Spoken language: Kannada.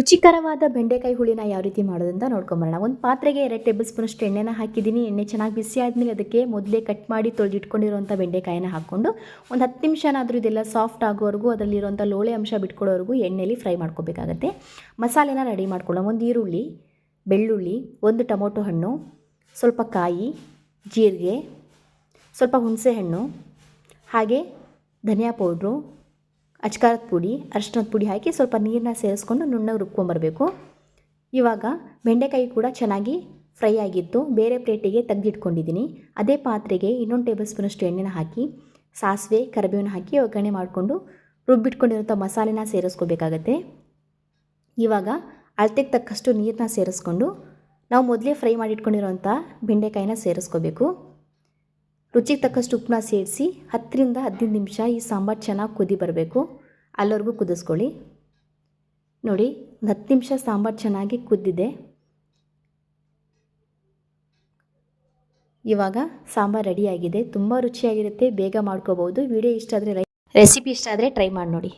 ರುಚಿಕರವಾದ ಬೆಂಡೆಕಾಯಿ ಹುಳಿನ ಯಾವ ರೀತಿ ಮಾಡೋದಂತ ನೋಡ್ಕೊಂಬರೋಣ. ಒಂದು ಪಾತ್ರೆಗೆ ಎರಡು ಟೇಬಲ್ ಸ್ಪೂನಷ್ಟು ಎಣ್ಣೆನ ಹಾಕಿದ್ದೀನಿ. ಎಣ್ಣೆ ಚೆನ್ನಾಗಿ ಬಿಸಿ ಆದಮೇಲೆ ಅದಕ್ಕೆ ಮೊದಲೇ ಕಟ್ ಮಾಡಿ ತೊಳೆದಿಟ್ಕೊಂಡಿರುವಂಥ ಬೆಂಡೆಕಾಯಿನ ಹಾಕ್ಕೊಂಡು ಒಂದು ಹತ್ತು ನಿಮಿಷನಾದರೂ ಇದೆಲ್ಲ ಸಾಫ್ಟ್ ಆಗೋವರೆಗೂ ಅದರಲ್ಲಿರುವಂಥ ಲೋಳೆ ಅಂಶ ಬಿಟ್ಕೊಳ್ಳೋವರೆಗೂ ಎಣ್ಣೆಲಿ ಫ್ರೈ ಮಾಡ್ಕೋಬೇಕಾಗತ್ತೆ. ಮಸಾಲೆನ ರೆಡಿ ಮಾಡ್ಕೊಳ್ಳೋಣ. ಒಂದು ಈರುಳ್ಳಿ, ಬೆಳ್ಳುಳ್ಳಿ, ಒಂದು ಟೊಮೊಟೊ ಹಣ್ಣು, ಸ್ವಲ್ಪ ಕಾಯಿ, ಜೀರಿಗೆ, ಸ್ವಲ್ಪ ಹುಣಸೆಹಣ್ಣು ಹಾಗೆ ಧನಿಯಾ ಪೌಡ್ರು ಅಚ್ಕಾರದ ಪುಡಿ ಅರಿಶಿನದ ಪುಡಿ ಹಾಕಿ ಸ್ವಲ್ಪ ನೀರನ್ನ ಸೇರಿಸ್ಕೊಂಡು ನುಣ್ಣಗೆ ರುಬ್ಕೊಂಬರಬೇಕು. ಇವಾಗ ಬೆಂಡೆಕಾಯಿ ಕೂಡ ಚೆನ್ನಾಗಿ ಫ್ರೈ ಆಗಿತ್ತು. ಬೇರೆ ಪ್ಲೇಟಿಗೆ ತೆಗೆದಿಟ್ಕೊಂಡಿದ್ದೀನಿ. ಅದೇ ಪಾತ್ರೆಗೆ ಇನ್ನೊಂದು ಟೇಬಲ್ ಸ್ಪೂನಷ್ಟು ಎಣ್ಣೆನ ಹಾಕಿ, ಸಾಸಿವೆ ಕರಿಬೇವನ್ನ ಹಾಕಿ ಒಗ್ಗರಣೆ ಮಾಡಿಕೊಂಡು ರುಬ್ಬಿಟ್ಕೊಂಡಿರೋಂಥ ಮಸಾಲೆನ ಸೇರಿಸ್ಕೋಬೇಕಾಗತ್ತೆ. ಇವಾಗ ಅಳತೆಗೆ ತಕ್ಕಷ್ಟು ನೀರನ್ನ ಸೇರಿಸ್ಕೊಂಡು ನಾವು ಮೊದಲೇ ಫ್ರೈ ಮಾಡಿಟ್ಕೊಂಡಿರೋಂಥ ಬೆಂಡೆಕಾಯಿನ ಸೇರಿಸ್ಕೋಬೇಕು. ರುಚಿಗೆ ತಕ್ಕಷ್ಟು ಉಪ್ಪನ್ನ ಸೇರಿಸಿ ಹತ್ತರಿಂದ ಹದಿನೈದು ನಿಮಿಷ ಈ ಸಾಂಬಾರು ಚೆನ್ನಾಗಿ ಕುದಿ ಬರಬೇಕು. ಅಲ್ಲಿವರೆಗೂ ಕುದಿಸ್ಕೊಳ್ಳಿ. ನೋಡಿ, ಒಂದು ಹತ್ತು ನಿಮಿಷ ಸಾಂಬಾರು ಚೆನ್ನಾಗಿ ಕುದ್ದಿದೆ. ಇವಾಗ ಸಾಂಬಾರು ರೆಡಿಯಾಗಿದೆ ತುಂಬ ರುಚಿಯಾಗಿರುತ್ತೆ. ಬೇಗ ಮಾಡ್ಕೋಬೋದು. ವಿಡಿಯೋ ಇಷ್ಟ ಆದರೆ ರೆಸಿಪಿ ಇಷ್ಟ ಆದರೆ ಟ್ರೈ ಮಾಡಿ ನೋಡಿ.